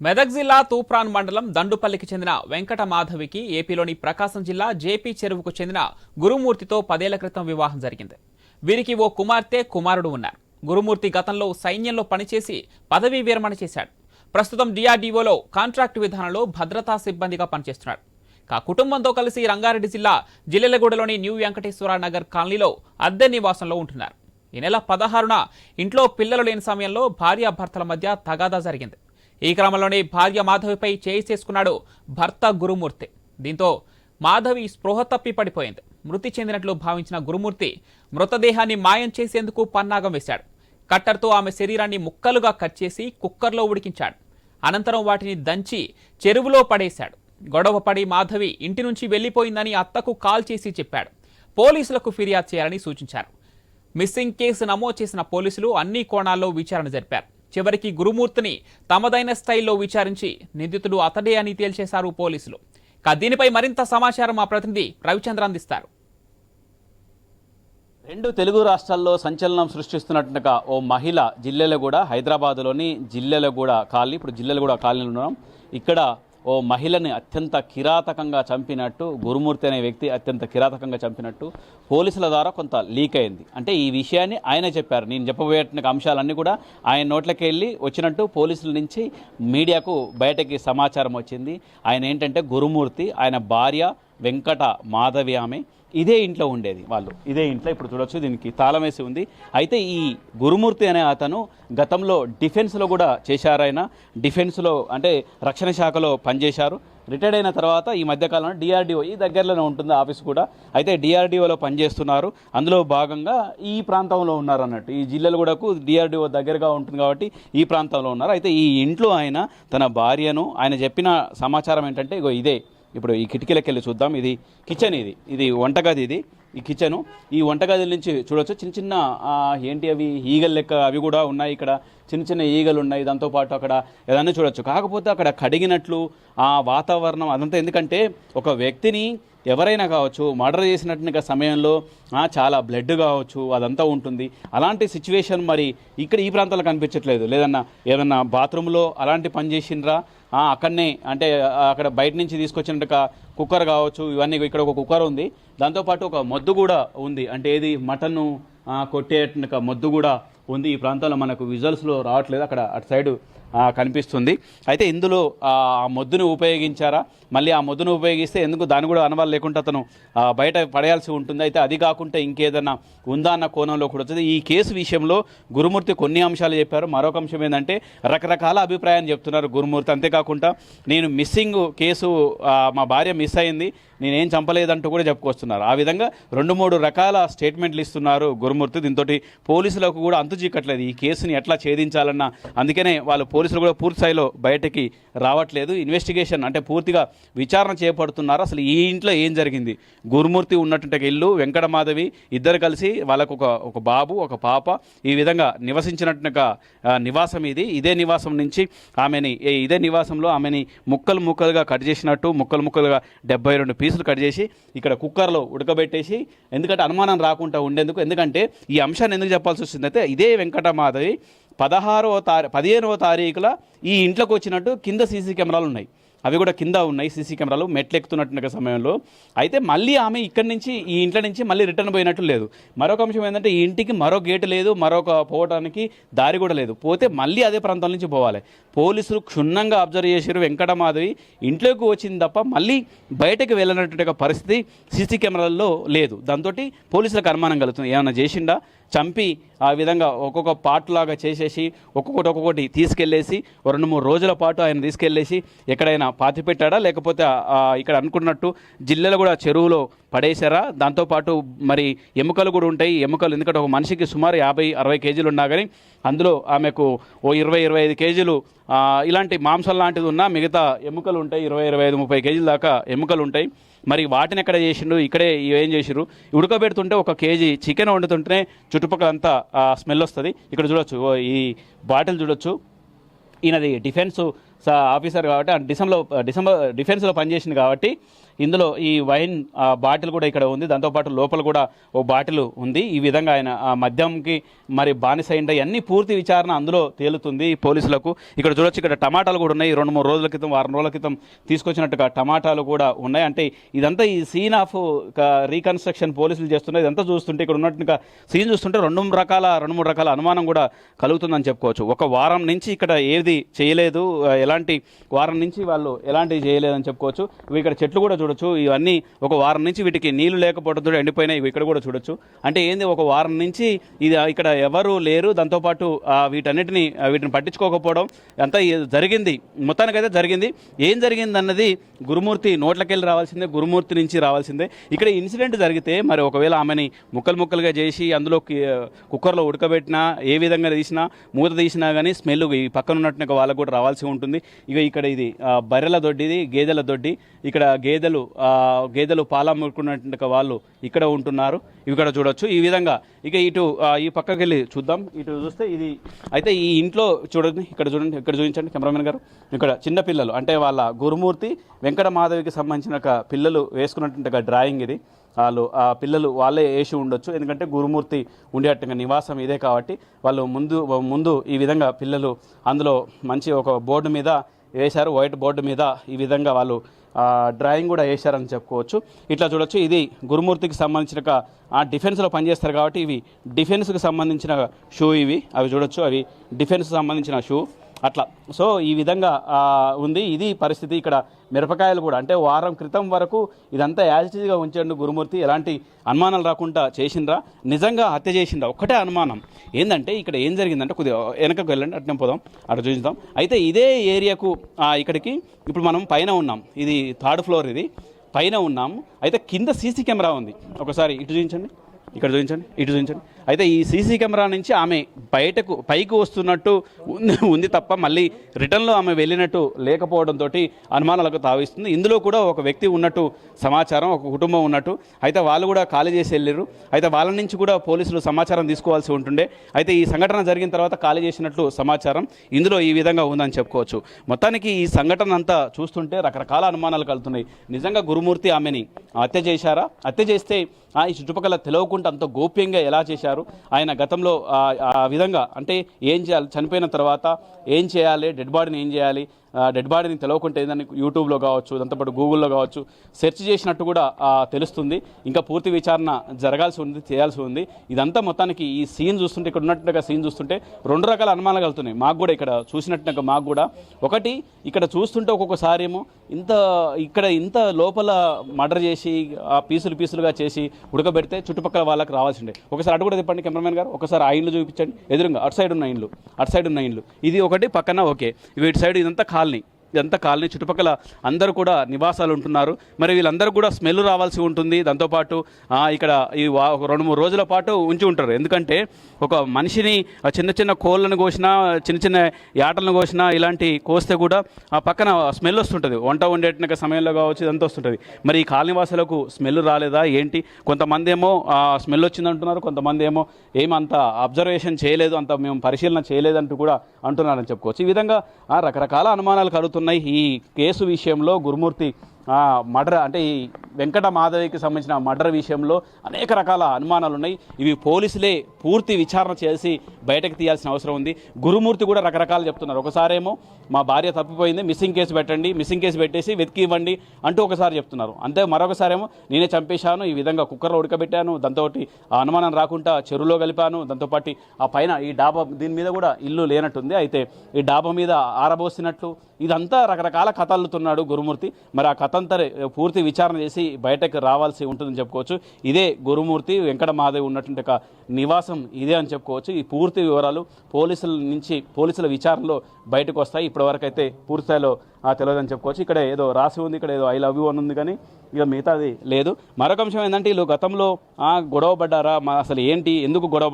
మెదక్ జిల్లా తూప్రాన్ మండలం దండుపల్లికి చెందిన వెంకట మాధవికి ఏపీలోని ప్రకాశం జిల్లా జేపీ చెరువుకు చెందిన గురుమూర్తితో పదేళ్ళ క్రితం వివాహం జరిగింది. వీరికి ఓ కుమార్తె కుమారుడు ఉన్నారు. గురుమూర్తి గతంలో సైన్యంలో పనిచేసి పదవీ విరమణ చేశాడు. ప్రస్తుతం డిఆర్డీఓలో కాంట్రాక్టు విధానంలో భద్రతా సిబ్బందిగా పనిచేస్తున్నాడు. కా కుటుంబంతో కలిసి రంగారెడ్డి జిల్లా జిల్లెలగూడలోని న్యూ వెంకటేశ్వర నగర్ కాలనీలో అద్దె నివాసంలో ఉంటున్నారు. ఈ నెల పదహారున ఇంట్లో పిల్లలు లేని సమయంలో భార్యాభర్తల మధ్య తగాదా జరిగింది. ఈ క్రమంలోనే భార్య మాధవిపై చేయి చేసుకున్నాడు భర్త గురుమూర్తి. దీంతో మాధవి స్పృహ తప్పి పడిపోయింది. మృతి చెందినట్లు భావించిన గురుమూర్తి మృతదేహాన్ని మాయం చేసేందుకు పన్నాగం వేశాడు. కట్టర్తో ఆమె శరీరాన్ని ముక్కలుగా కట్ చేసి కుక్కర్లో ఉడికించాడు. అనంతరం వాటిని దంచి చెరువులో పడేశాడు. గొడవ పడి మాధవి ఇంటి నుంచి వెళ్ళిపోయిందని అత్తకు కాల్ చేసి చెప్పాడు. పోలీసులకు ఫిర్యాదు చేయాలని సూచించారు. మిస్సింగ్ కేసు నమోదు చేసిన పోలీసులు అన్ని కోణాల్లో విచారణ జరిపారు. చివరికి గురుమూర్తిని తమదైన స్టైల్లో విచారించి నిందితుడు అతడే అని తేల్చేశారు పోలీసులు. ఇక దీనిపై మరింత సమాచారం మా ప్రతినిధి రవిచంద్ర అందిస్తారు. రెండు తెలుగు రాష్ట్రాల్లో సంచలనం సృష్టిస్తున్నట్టుగా ఓ మహిళ జిల్లెలగూడ హైదరాబాద్లోని జిల్లెలగూడ కాలనీ ఇప్పుడు జిల్లెలగూడ కాలనీలో ఉన్నాం. ఇక్కడ ఓ మహిళని అత్యంత కిరాతకంగా చంపినట్టు గురుమూర్తి అనే వ్యక్తి అత్యంత కిరాతకంగా చంపినట్టు పోలీసుల ద్వారా కొంత లీక్ అయింది. అంటే ఈ విషయాన్ని ఆయన చెప్పారు. నేను చెప్పబోయే అంశాలన్నీ కూడా ఆయన నోట్లకి వెళ్ళి వచ్చినట్టు పోలీసుల నుంచి మీడియాకు బయటకి సమాచారం వచ్చింది. ఆయన ఏంటంటే గురుమూర్తి ఆయన భార్య వెంకట మాధవి ఆమె ఇదే ఇంట్లో ఉండేది వాళ్ళు. ఇదే ఇంట్లో ఇప్పుడు చూడొచ్చు దీనికి తాళం వేసి ఉంది. అయితే ఈ గురుమూర్తి అనే అతను గతంలో డిఫెన్స్లో కూడా చేశారాయన డిఫెన్స్లో అంటే రక్షణ శాఖలో పనిచేశారు. రిటైర్డ్ అయిన తర్వాత ఈ మధ్యకాలంలో డిఆర్డిఓ ఈ దగ్గరలోనే ఉంటుంది ఆఫీస్ కూడా. అయితే డిఆర్డిఓలో పనిచేస్తున్నారు. అందులో భాగంగా ఈ ప్రాంతంలో ఉన్నారు అన్నట్టు. ఈ జిల్లాలు కూడా డిఆర్డిఓ దగ్గరగా ఉంటుంది కాబట్టి ఈ ప్రాంతంలో ఉన్నారు. అయితే ఈ ఇంట్లో ఆయన తన భార్యను ఆయన చెప్పిన సమాచారం ఏంటంటే ఇగో ఇదే. ఇప్పుడు ఈ కిటికీలకి వెళ్ళి చూద్దాం. ఇది కిచెన్ ఇది. ఇది వంటగది ఇది. ఈ కిచెను. ఈ వంటగది నుంచి చూడొచ్చు. చిన్న చిన్న ఏంటి అవి? ఈగలు లెక్క అవి కూడా ఉన్నాయి ఇక్కడ. చిన్న చిన్న ఈగలు ఉన్నాయి. దాంతోపాటు అక్కడ ఏదన్నా చూడొచ్చు. కాకపోతే అక్కడ కడిగినట్లు ఆ వాతావరణం అదంతా ఎందుకంటే ఒక వ్యక్తిని ఎవరైనా కావచ్చు మర్డర్ చేసినట్టుగా సమయంలో చాలా బ్లడ్ కావచ్చు అదంతా ఉంటుంది. అలాంటి సిచ్యువేషన్ మరి ఇక్కడ ఈ ప్రాంతాల్లో కనిపించట్లేదు. లేదన్నా ఏదన్నా బాత్రూంలో అలాంటి పని చేసిండ్రా? అక్కడనే అంటే అక్కడ బయట నుంచి తీసుకొచ్చినట్టుగా కుక్కర్ కావచ్చు ఇవన్నీ ఇక్కడ ఒక కుక్కర్ ఉంది. దాంతోపాటు ఒక మొద్దు కూడా ఉంది. అంటే ఏది? మటన్ను కొట్టేట మొద్దు కూడా ఉంది. ఈ ప్రాంతంలో మనకు విజువల్స్లో రావట్లేదు. అక్కడ అటు సైడు కనిపిస్తుంది. అయితే ఇందులో ఆ మొద్దును ఉపయోగించారా? మళ్ళీ ఆ మొద్దును ఉపయోగిస్తే ఎందుకు దాన్ని కూడా అనవాలి లేకుండా అతను బయట పడేయాల్సి ఉంటుంది. అయితే అది కాకుండా ఇంకేదన్నా ఉందా అన్న కోణంలో కూడా వచ్చింది ఈ కేసు విషయంలో గురుమూర్తి కొన్ని అంశాలు చెప్పారు. మరొక అంశం ఏంటంటే రకరకాల అభిప్రాయం చెప్తున్నారు గురుమూర్తి. అంతేకాకుండా నేను మిస్సింగ్ కేసు మా భార్య మిస్ అయింది నేనేం చంపలేదంటూ కూడా చెప్పుకొస్తున్నారు. ఆ విధంగా రెండు మూడు రకాల స్టేట్మెంట్లు ఇస్తున్నారు గురుమూర్తి. దీంతో పోలీసులకు కూడా అంతు చీకట్లేదు. ఈ కేసుని ఎట్లా ఛేదించాలన్న అందుకనే వాళ్ళు పోలీసులు కూడా పూర్తి స్థాయిలో బయటకి రావట్లేదు. ఇన్వెస్టిగేషన్ అంటే పూర్తిగా విచారణ చేపడుతున్నారు. అసలు ఈ ఇంట్లో ఏం జరిగింది? గురుమూర్తి ఉన్నటువంటి ఇల్లు వెంకటమాధవి ఇద్దరు కలిసి వాళ్ళకు ఒక ఒక బాబు ఒక పాప ఈ విధంగా నివసించినట్టుగా నివాసం ఇది. ఇదే నివాసం నుంచి ఆమెని ఇదే నివాసంలో ఆమెని ముక్కలు ముక్కలుగా కట్ చేసినట్టు ముక్కలు ముక్కలుగా డెబ్బై రెండు పీసులు కట్ చేసి ఇక్కడ కుక్కర్లో ఉడకబెట్టేసి ఎందుకంటే అనుమానం రాకుండా ఉండేందుకు. ఎందుకంటే ఈ అంశాన్ని ఎందుకు చెప్పాల్సి వచ్చిందంటే ఇదే వెంకటమాధవి పదహారవ తారీ పదిహేనవ తారీఖుల ఈ ఇంట్లోకి వచ్చినట్టు కింద సీసీ కెమెరాలు ఉన్నాయి అవి కూడా కింద ఉన్నాయి సీసీ కెమెరాలు మెట్లెక్కుతున్నట్టు సమయంలో. అయితే మళ్ళీ ఆమె ఇక్కడి నుంచి ఈ ఇంట్లో నుంచి మళ్ళీ రిటర్న్ పోయినట్టు లేదు. మరొక అంశం ఏంటంటే ఈ ఇంటికి మరో గేటు లేదు మరొక పోవడానికి దారి కూడా లేదు. పోతే మళ్ళీ అదే ప్రాంతం నుంచి పోవాలి. పోలీసులు క్షుణ్ణంగా అబ్జర్వ్ చేశారు వెంకటమాధవి ఇంట్లోకి వచ్చింది తప్ప మళ్ళీ బయటకు వెళ్ళినటువంటి పరిస్థితి సీసీ కెమెరాల్లో లేదు. దాంతో పోలీసులకు అనుమానం కలుగుతుంది. ఏమైనా చేసిండా? చంపి ఆ విధంగా ఒక్కొక్క పార్ట్ లాగా చేసేసి ఒక్కొక్కటి ఒక్కొక్కటి తీసుకెళ్ళేసి రెండు మూడు రోజుల పాటు ఆయన తీసుకెళ్ళేసి ఎక్కడైనా పాతి పెట్టాడా? లేకపోతే ఇక్కడ అనుకున్నట్టు జిల్లెలు కూడా చెరువులో పడేశారా? దాంతోపాటు మరి ఎముకలు కూడా ఉంటాయి. ఎముకలు ఎందుకంటే ఒక మనిషికి సుమారు యాభై అరవై కేజీలు ఉన్నా కానీ అందులో ఆమెకు ఓ ఇరవై ఇరవై ఐదు కేజీలు ఇలాంటి మాంసం లాంటిది ఉన్నా మిగతా ఎముకలు ఉంటాయి. ఇరవై ఇరవై ఐదు ముప్పై కేజీల దాకా ఎముకలు ఉంటాయి. మరి వాటిని ఎక్కడ చేసిండు ఇక్కడే ఏం చేసిరు ఉడకబెడుతుంటే ఒక కేజీ చికెన్ వండుతుంటేనే చుట్టుపక్కల అంతా స్మెల్ వస్తుంది. ఇక్కడ చూడొచ్చు ఓ ఈ బాటిల్ చూడొచ్చు. ఈయనది డిఫెన్స్ ఆఫీసర్ కాబట్టి ఆ డిసెంబర్లో డిసెంబర్ డిఫెన్స్లో పనిచేసింది కాబట్టి ఇందులో ఈ వైన్ ఆ, బాటిల్ కూడా ఇక్కడ ఉంది. దాంతోపాటు లోపల కూడా ఓ బాటిల్ ఉంది. ఈ విధంగా ఆయన ఆ మద్యంకి మరి బానిస అయిండ అన్ని పూర్తి విచారణ అందులో తేలుతుంది పోలీసులకు. ఇక్కడ చూడొచ్చు ఇక్కడ టమాటాలు కూడా ఉన్నాయి. రెండు మూడు రోజుల క్రితం వారం రోజుల క్రితం తీసుకొచ్చినట్టుగా టమాటాలు కూడా ఉన్నాయి. అంటే ఇదంతా ఈ సీన్ ఆఫ్ రీకన్స్ట్రక్షన్ పోలీసులు చేస్తున్నారు ఇదంతా చూస్తుంటే ఇక్కడ ఉన్నట్టుగా సీన్ చూస్తుంటే రెండు మూడు రకాల రెండు మూడు రకాల అనుమానం కూడా కలుగుతుందని చెప్పుకోవచ్చు. ఒక వారం నుంచి ఇక్కడ ఏది చేయలేదు. ఎలా ఎలాంటి వారం నుంచి వాళ్ళు ఎలాంటివి చేయలేదని చెప్పుకోవచ్చు. ఇవి ఇక్కడ చెట్లు కూడా చూడొచ్చు. ఇవన్నీ ఒక వారం నుంచి వీటికి నీళ్ళు లేకపోవడంతో ఎండిపోయినాయి. ఇవి ఇక్కడ కూడా చూడొచ్చు. అంటే ఏంది ఒక వారం నుంచి ఇది ఇక్కడ ఎవరు లేరు. దాంతోపాటు ఆ, వీటన్నిటిని వీటిని పట్టించుకోకపోవడం అంతా జరిగింది. మొత్తానికైతే జరిగింది. ఏం జరిగింది అన్నది గురుమూర్తి నోట్లకెళ్ళి రావాల్సిందే గురుమూర్తి నుంచి రావాల్సిందే. ఇక్కడ ఇన్సిడెంట్ జరిగితే మరి ఒకవేళ ఆమెని ముక్కలు ముక్కలుగా చేసి అందులో కుక్కర్లో ఉడకబెట్టినా ఏ విధంగా తీసినా మూత తీసినా కానీ స్మెల్ ఈ పక్కన ఉన్నట్టు వాళ్ళకు కూడా రావాల్సి ఉంటుంది. ఇక ఇక్కడ ఇది బర్రెల దొడ్డిది గేదెల దొడ్డి. ఇక్కడ గేదెలు గేదెలు పాలమ్ముకున్నటువంటి వాళ్ళు ఇక్కడ ఉంటున్నారు. ఇక్కడ చూడొచ్చు. ఈ విధంగా ఇక ఇటు ఈ పక్కకి వెళ్ళి చూద్దాం. ఇటు చూస్తే ఇది అయితే ఈ ఇంట్లో చూడండి ఇక్కడ చూడండి ఇక్కడ చూపించండి కెమెరామెన్ గారు. ఇక్కడ చిన్న పిల్లలు అంటే వాళ్ళ గురుమూర్తి వెంకట మాధవికి సంబంధించిన ఒక పిల్లలు వేసుకున్నటువంటి డ్రాయింగ్ ఇది. వాళ్ళు ఆ పిల్లలు వాళ్ళే వేసి ఉండొచ్చు. ఎందుకంటే గురుమూర్తి ఉండేట్టుగా నివాసం ఇదే కాబట్టి వాళ్ళు ముందు ముందు ఈ విధంగా పిల్లలు అందులో మంచి ఒక బోర్డు మీద వేశారు వైట్ బోర్డు మీద ఈ విధంగా వాళ్ళు డ్రాయింగ్ కూడా వేశారని చెప్పుకోవచ్చు. ఇట్లా చూడొచ్చు ఇది గురుమూర్తికి సంబంధించిన ఆ డిఫెన్స్లో పనిచేస్తారు కాబట్టి ఇవి డిఫెన్స్కి సంబంధించిన షూ ఇవి అవి చూడొచ్చు అవి డిఫెన్స్కి సంబంధించిన షూ. అట్లా. సో ఈ విధంగా ఉంది. ఇది పరిస్థితి ఇక్కడ మిరపకాయలు కూడా. అంటే వారం క్రితం వరకు ఇదంతా యాజిటీజ్గా ఉంచండు గురుమూర్తి. ఎలాంటి అనుమానాలు రాకుండా చేసిండ్రా. నిజంగా హత్య చేసిండ్రా. ఒక్కటే అనుమానం. ఏంటంటే ఇక్కడ ఏం జరిగిందంటే కొద్దిగా వెనకకు వెళ్ళండి అట్నే పోదాం అటు చూద్దాం అయితే ఇదే ఏరియాకు ఇక్కడికి ఇప్పుడు మనం పైన ఉన్నాం. ఇది థర్డ్ ఫ్లోర్ ఇది. పైన ఉన్నాం. అయితే కింద సీసీ కెమెరా ఉంది. ఒకసారి ఇటు చూపించండి. ఇక్కడ చూపించండి. ఇటు చూపించండి. అయితే ఈ సీసీ కెమెరా నుంచి ఆమె బయటకు పైకి వస్తున్నట్టు ఉంది తప్ప మళ్ళీ రిటర్న్లో ఆమె వెళ్ళినట్టు లేకపోవడంతో అనుమానాలకు తావిస్తుంది. ఇందులో కూడా ఒక వ్యక్తి ఉన్నట్టు సమాచారం ఒక కుటుంబం ఉన్నట్టు. అయితే వాళ్ళు కూడా ఖాళీ చేసి వెళ్ళారు అయితే వాళ్ళ నుంచి కూడా పోలీసులు సమాచారం తీసుకోవాల్సి ఉంటుండే. అయితే ఈ సంఘటన జరిగిన తర్వాత ఖాళీ చేసినట్లు సమాచారం ఇందులో ఈ విధంగా ఉందని చెప్పుకోవచ్చు. మొత్తానికి ఈ సంఘటన అంతా చూస్తుంటే రకరకాల అనుమానాలు కలుగుతున్నాయి. నిజంగా గురుమూర్తి ఆమెని హత్య చేశారా? హత్య చేస్తే ఆ, ఈ చుట్టుపక్కల తెలవకుండా అంత గోప్యంగా ఎలా చేశారు? ఆయన గతంలో ఆ ఆ విధంగా అంటే ఏం చేయాలి? చనిపోయిన తర్వాత ఏం చేయాలి? డెడ్ బాడీని ఏం చేయాలి? డెడ్ బాడీని తెలవకుంటే ఏదని యూట్యూబ్లో కావచ్చు దాంతోపాటు గూగుల్లో కావచ్చు సెర్చ్ చేసినట్టు కూడా తెలుస్తుంది. ఇంకా పూర్తి విచారణ జరగాల్సి ఉంది చేయాల్సి ఉంది. ఇదంతా మొత్తానికి ఈ సీన్ చూస్తుంటే ఇక్కడ ఉన్నట్టుగా సీన్ చూస్తుంటే రెండు రకాల అనుమానాలు కలుగుతున్నాయి. మాకు కూడా ఇక్కడ చూసినట్టుగా మాకు కూడా. ఒకటి ఇక్కడ చూస్తుంటే ఒక్కొక్కసారి ఏమో ఇంత ఇక్కడ ఇంత లోపల మర్డర్ చేసి ఆ పీసులు పీసులుగా చేసి ఉడకబెడితే చుట్టుపక్కల వాళ్ళకి రావాల్సిండే ఒకసారి అటు కూడా తిప్పండి కెమెరామెన్ గారు. ఒకసారి ఆ ఇండ్లు చూపించండి. ఎదురుగా అటు సైడ్ ఉన్న ఇండ్లు. అటు సైడ్ ఉన్న ఇండ్లు. ఇది ఒకటి పక్కన ఓకే. ఇటు సైడ్ ఇదంతా కాలనీ ఇదంతా కాలనీ చుట్టుపక్కల అందరూ కూడా నివాసాలు ఉంటున్నారు. మరి వీళ్ళందరూ కూడా స్మెల్ రావాల్సి ఉంటుంది. దాంతోపాటు ఇక్కడ ఈ రెండు మూడు రోజుల పాటు ఉంచి ఉంటారు. ఎందుకంటే ఒక మనిషిని చిన్న చిన్న కోళ్ళను కోసినా చిన్న చిన్న యాటలను కోసినా ఇలాంటి కోస్తే కూడా ఆ పక్కన స్మెల్ వస్తుంటుంది. వంట వండేట సమయంలో కావచ్చు ఇదంతా వస్తుంటుంది. మరి ఈ కాలనీవాసులకు స్మెల్ రాలేదా? ఏంటి? కొంతమంది ఏమో స్మెల్ వచ్చింది అంటున్నారు. కొంతమంది ఏమో ఏమంత అబ్జర్వేషన్ చేయలేదు అంత మేము పరిశీలన చేయలేదంటూ కూడా అంటున్నారని చెప్పుకోవచ్చు. ఈ విధంగా రకరకాల అనుమానాలు కలుగుతున్నాయి. ఈ కేసు విషయంలో గురుమూర్తి మర్డర్ అంటే ఈ వెంకట మాధవికి సంబంధించిన మర్డర్ విషయంలో అనేక రకాల అనుమానాలు ఉన్నాయి. ఇవి పోలీసులే పూర్తి విచారణ చేసి బయటకు తీయాల్సిన అవసరం ఉంది. గురుమూర్తి కూడా రకరకాలు చెప్తున్నారు. ఒకసారేమో మా భార్య తప్పిపోయింది మిస్సింగ్ కేసు పెట్టండి మిస్సింగ్ కేసు పెట్టేసి వెతికి ఇవ్వండి అంటూ ఒకసారి చెప్తున్నారు. అంతే మరొకసారేమో నేనే చంపేశాను ఈ విధంగా కుక్కర్లో ఉడకబెట్టాను దాంతో ఆ అనుమానం రాకుండా చెరువులో కలిపాను దాంతోపాటు ఆ పైన ఈ డాబా దీని మీద కూడా ఇల్లు లేనట్టుంది. అయితే ఈ డాబా మీద ఆరబోసినట్లు ఇదంతా రకరకాల కథలుతున్నాడు గురుమూర్తి. మరి ఆ కథ అంతా పూర్తి విచారణ చేసి బయటకు రావాల్సి ఉంటుందని చెప్పుకోవచ్చు. ఇదే గురుమూర్తి వెంకట మహాదేవ్ ఉన్నటువంటి ఒక నివాసం ఇదే అని చెప్పుకోవచ్చు. ఈ పూర్తి వివరాలు పోలీసుల నుంచి పోలీసుల విచారణలో బయటకు వస్తాయి. ఇప్పటివరకైతే అయితే తెలియదని చెప్పుకోవచ్చు. ఇక్కడ ఏదో రాసి ఉంది ఇక్కడ ఏదో ఐ లవ్ యూ అని ఉంది కానీ ఇక మిగతాది లేదు. మరొక అంశం ఏంటంటే వీళ్ళు గతంలో గొడవపడ్డారా గొడవ పడ్డారా? మా అసలు ఏంటి? ఎందుకు గొడవ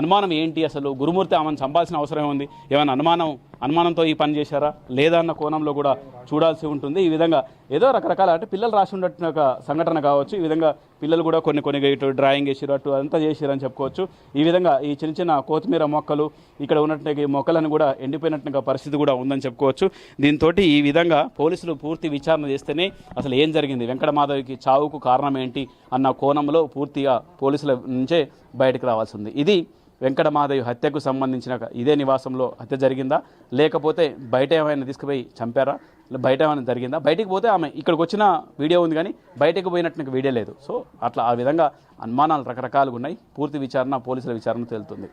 అనుమానం ఏంటి అసలు? గురుమూర్తి ఆమెను చంపాల్సిన అవసరం ఉంది ఏమైనా అనుమానం అనుమానంతో ఈ పని చేశారా? లేదా అన్న కోణంలో కూడా చూడాల్సి ఉంటుంది. ఈ విధంగా ఏదో రకరకాల అంటే పిల్లలు రాసి ఉన్నట్టు ఒక సంఘటన కావచ్చు. ఈ విధంగా పిల్లలు కూడా కొన్ని కొన్ని ఇటు డ్రాయింగ్ వేసిరు అటు అంతా చేసిరు అని చెప్పుకోవచ్చు. ఈ విధంగా ఈ చిన్న చిన్న కొత్తిమీర మొక్కలు ఇక్కడ ఉన్నట్టు ఈ మొక్కలను కూడా ఎండిపోయినట్టుగా పరిస్థితి కూడా ఉందని చెప్పుకోవచ్చు. దీంతో ఈ విధంగా పోలీసులు పూర్తి విచారణ చేస్తేనే అసలు ఏం జరిగింది? వెంకటమాధవికి చావుకు కారణం ఏంటి అన్న కోణంలో పూర్తిగా పోలీసుల నుంచే బయటకు రావాల్సి ఉంది ఇది వెంకటమాధవి హత్యకు సంబంధించిన ఇదే నివాసంలో హత్య జరిగిందా? లేకపోతే బయట ఏమైనా తీసుకుపోయి చంపారా? బయట ఏమైనా జరిగిందా? బయటికి పోతే ఆమె ఇక్కడికి వచ్చిన వీడియో ఉంది కానీ బయటకు పోయినట్టు వీడియో లేదు. సో అట్లా ఆ విధంగా అనుమానాలు రకరకాలుగా ఉన్నాయి. పూర్తి విచారణ పోలీసుల విచారణ తేలుతుంది.